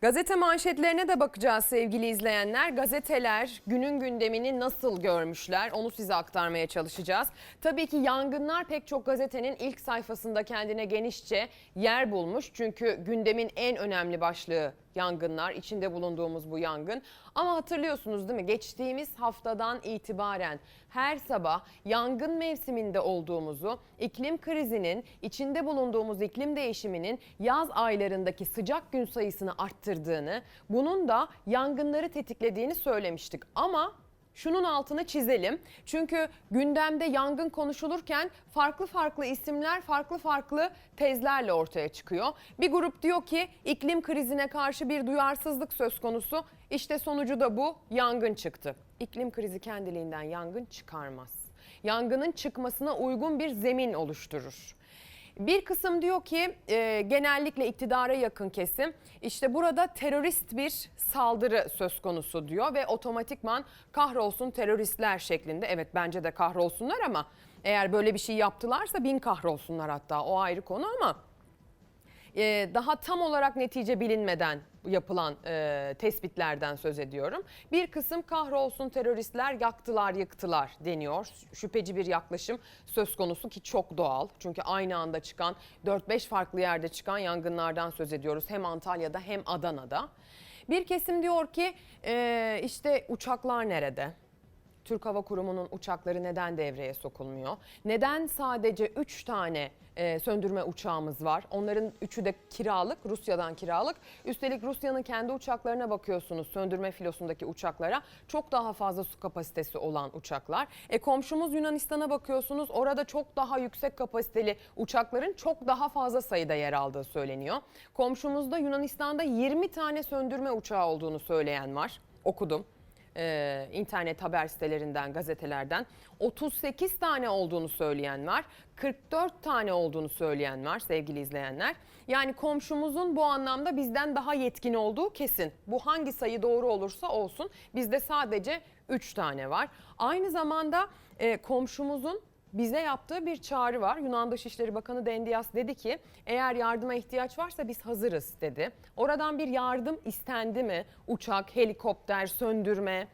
Gazete manşetlerine de bakacağız sevgili izleyenler. Gazeteler günün gündemini nasıl görmüşler onu size aktarmaya çalışacağız. Tabii ki yangınlar pek çok gazetenin ilk sayfasında kendine genişçe yer bulmuş. Çünkü gündemin en önemli başlığı yangınlar, içinde bulunduğumuz bu yangın. Ama hatırlıyorsunuz değil mi? Geçtiğimiz haftadan itibaren her sabah yangın mevsiminde olduğumuzu, iklim krizinin, içinde bulunduğumuz iklim değişiminin yaz aylarındaki sıcak gün sayısını arttırdığını, bunun da yangınları tetiklediğini söylemiştik. Ama Şunun altını çizelim. Çünkü gündemde yangın konuşulurken farklı farklı isimler farklı farklı tezlerle ortaya çıkıyor. Bir grup diyor ki iklim krizine karşı bir duyarsızlık söz konusu. İşte sonucu da bu yangın çıktı. İklim krizi kendiliğinden yangın çıkarmaz. Yangının çıkmasına uygun bir zemin oluşturur. Bir kısım diyor ki e, genellikle iktidara yakın kesim işte burada terörist bir saldırı söz konusu diyor ve otomatikman kahrolsun teröristler şeklinde. Evet bence de kahrolsunlar ama eğer böyle bir şey yaptılarsa bin kahrolsunlar hatta o ayrı konu ama e, daha tam olarak netice bilinmeden yapılan e, tespitlerden söz ediyorum. Bir kısım kahrolsun teröristler yaktılar yıktılar deniyor. Şüpheci bir yaklaşım söz konusu ki çok doğal. Çünkü aynı anda çıkan 4-5 farklı yerde çıkan yangınlardan söz ediyoruz. Hem Antalya'da hem Adana'da. Bir kesim diyor ki e, işte uçaklar nerede? Türk Hava Kurumu'nun uçakları neden devreye sokulmuyor? Neden sadece 3 tane e, söndürme uçağımız var? Onların üçü de kiralık, Rusya'dan kiralık. Üstelik Rusya'nın kendi uçaklarına bakıyorsunuz, söndürme filosundaki uçaklara. Çok daha fazla su kapasitesi olan uçaklar. E komşumuz Yunanistan'a bakıyorsunuz, orada çok daha yüksek kapasiteli uçakların çok daha fazla sayıda yer aldığı söyleniyor. Komşumuzda Yunanistan'da 20 tane söndürme uçağı olduğunu söyleyen var. Okudum e, internet haber sitelerinden, gazetelerden 38 tane olduğunu söyleyen var. 44 tane olduğunu söyleyen var sevgili izleyenler. Yani komşumuzun bu anlamda bizden daha yetkin olduğu kesin. Bu hangi sayı doğru olursa olsun bizde sadece 3 tane var. Aynı zamanda e, komşumuzun bize yaptığı bir çağrı var. Yunan Dışişleri Bakanı Dendias dedi ki eğer yardıma ihtiyaç varsa biz hazırız dedi. Oradan bir yardım istendi mi? Uçak, helikopter, söndürme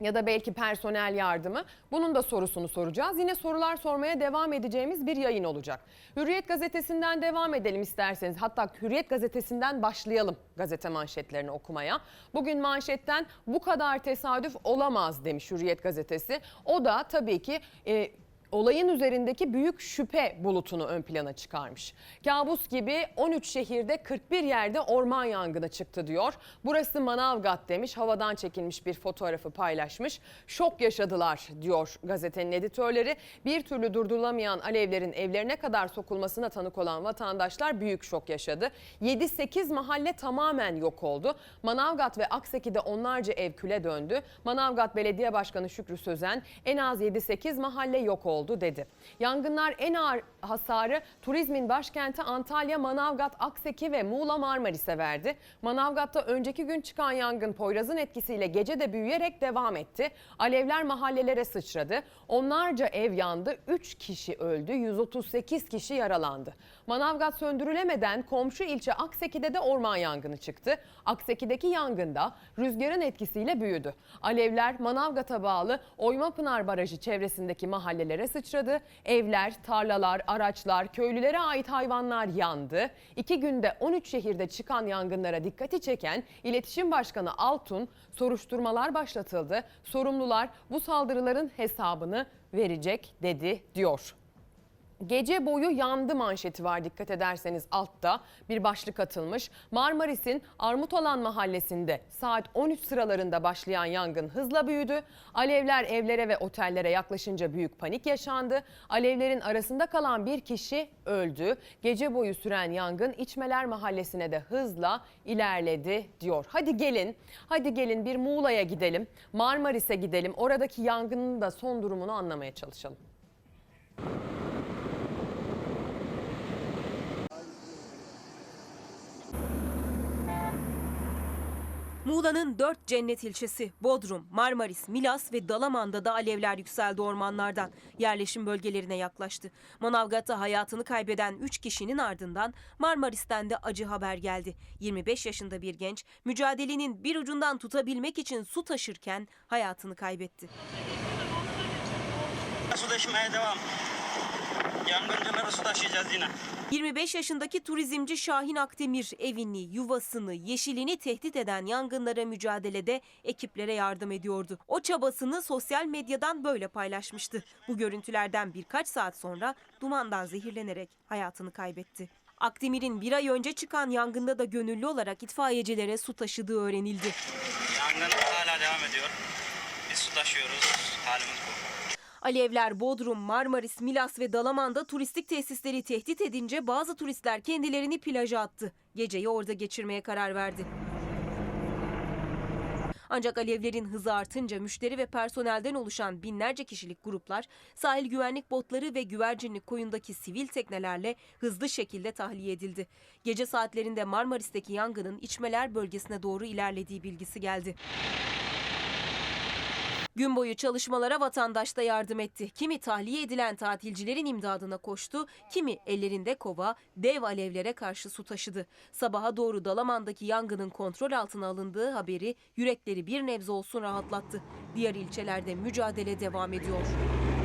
ya da belki personel yardımı. Bunun da sorusunu soracağız. Yine sorular sormaya devam edeceğimiz bir yayın olacak. Hürriyet gazetesinden devam edelim isterseniz. Hatta Hürriyet gazetesinden başlayalım gazete manşetlerini okumaya. Bugün manşetten bu kadar tesadüf olamaz demiş Hürriyet gazetesi. O da tabii ki e, olayın üzerindeki büyük şüphe bulutunu ön plana çıkarmış. Kabus gibi 13 şehirde 41 yerde orman yangını çıktı diyor. Burası Manavgat demiş. Havadan çekilmiş bir fotoğrafı paylaşmış. Şok yaşadılar diyor gazetenin editörleri. Bir türlü durdurulamayan alevlerin evlerine kadar sokulmasına tanık olan vatandaşlar büyük şok yaşadı. 7-8 mahalle tamamen yok oldu. Manavgat ve Akseki'de onlarca ev küle döndü. Manavgat Belediye Başkanı Şükrü Sözen en az 7-8 mahalle yok oldu oldu dedi. Yangınlar en ağır hasarı turizmin başkenti Antalya, Manavgat, Akseki ve Muğla Marmaris'e verdi. Manavgat'ta önceki gün çıkan yangın Poyraz'ın etkisiyle gece de büyüyerek devam etti. Alevler mahallelere sıçradı. Onlarca ev yandı, 3 kişi öldü, 138 kişi yaralandı. Manavgat söndürülemeden komşu ilçe Akseki'de de orman yangını çıktı. Akseki'deki yangında rüzgarın etkisiyle büyüdü. Alevler Manavgat'a bağlı Oymapınar Barajı çevresindeki mahallelere sıçradı. Evler, tarlalar, araçlar, köylülere ait hayvanlar yandı. İki günde 13 şehirde çıkan yangınlara dikkati çeken İletişim Başkanı Altun soruşturmalar başlatıldı. Sorumlular bu saldırıların hesabını verecek dedi diyor. Gece boyu yandı manşeti var dikkat ederseniz altta bir başlık atılmış. Marmaris'in Armutalan mahallesinde saat 13 sıralarında başlayan yangın hızla büyüdü. Alevler evlere ve otellere yaklaşınca büyük panik yaşandı. Alevlerin arasında kalan bir kişi öldü. Gece boyu süren yangın İçmeler mahallesine de hızla ilerledi diyor. Hadi gelin, hadi gelin bir Muğla'ya gidelim, Marmaris'e gidelim. Oradaki yangının da son durumunu anlamaya çalışalım. Muğla'nın dört cennet ilçesi Bodrum, Marmaris, Milas ve Dalaman'da da alevler yükseldi ormanlardan. Yerleşim bölgelerine yaklaştı. Manavgat'ta hayatını kaybeden 3 kişinin ardından Marmaris'ten de acı haber geldi. 25 yaşında bir genç mücadelenin bir ucundan tutabilmek için su taşırken hayatını kaybetti. Su taşımaya devam. Yangıncılara su taşıyacağız yine. 25 yaşındaki turizmci Şahin Akdemir evini, yuvasını, yeşilini tehdit eden yangınlara mücadelede ekiplere yardım ediyordu. O çabasını sosyal medyadan böyle paylaşmıştı. Bu görüntülerden birkaç saat sonra dumandan zehirlenerek hayatını kaybetti. Akdemir'in bir ay önce çıkan yangında da gönüllü olarak itfaiyecilere su taşıdığı öğrenildi. Yangın hala devam ediyor. Biz su taşıyoruz. Halimiz bu. Alevler Bodrum, Marmaris, Milas ve Dalaman'da turistik tesisleri tehdit edince bazı turistler kendilerini plaja attı. Geceyi orada geçirmeye karar verdi. Ancak alevlerin hızı artınca müşteri ve personelden oluşan binlerce kişilik gruplar sahil güvenlik botları ve güvercinlik koyundaki sivil teknelerle hızlı şekilde tahliye edildi. Gece saatlerinde Marmaris'teki yangının içmeler bölgesine doğru ilerlediği bilgisi geldi. Gün boyu çalışmalara vatandaş da yardım etti. Kimi tahliye edilen tatilcilerin imdadına koştu, kimi ellerinde kova dev alevlere karşı su taşıdı. Sabaha doğru Dalaman'daki yangının kontrol altına alındığı haberi yürekleri bir nebze olsun rahatlattı. Diğer ilçelerde mücadele devam ediyor.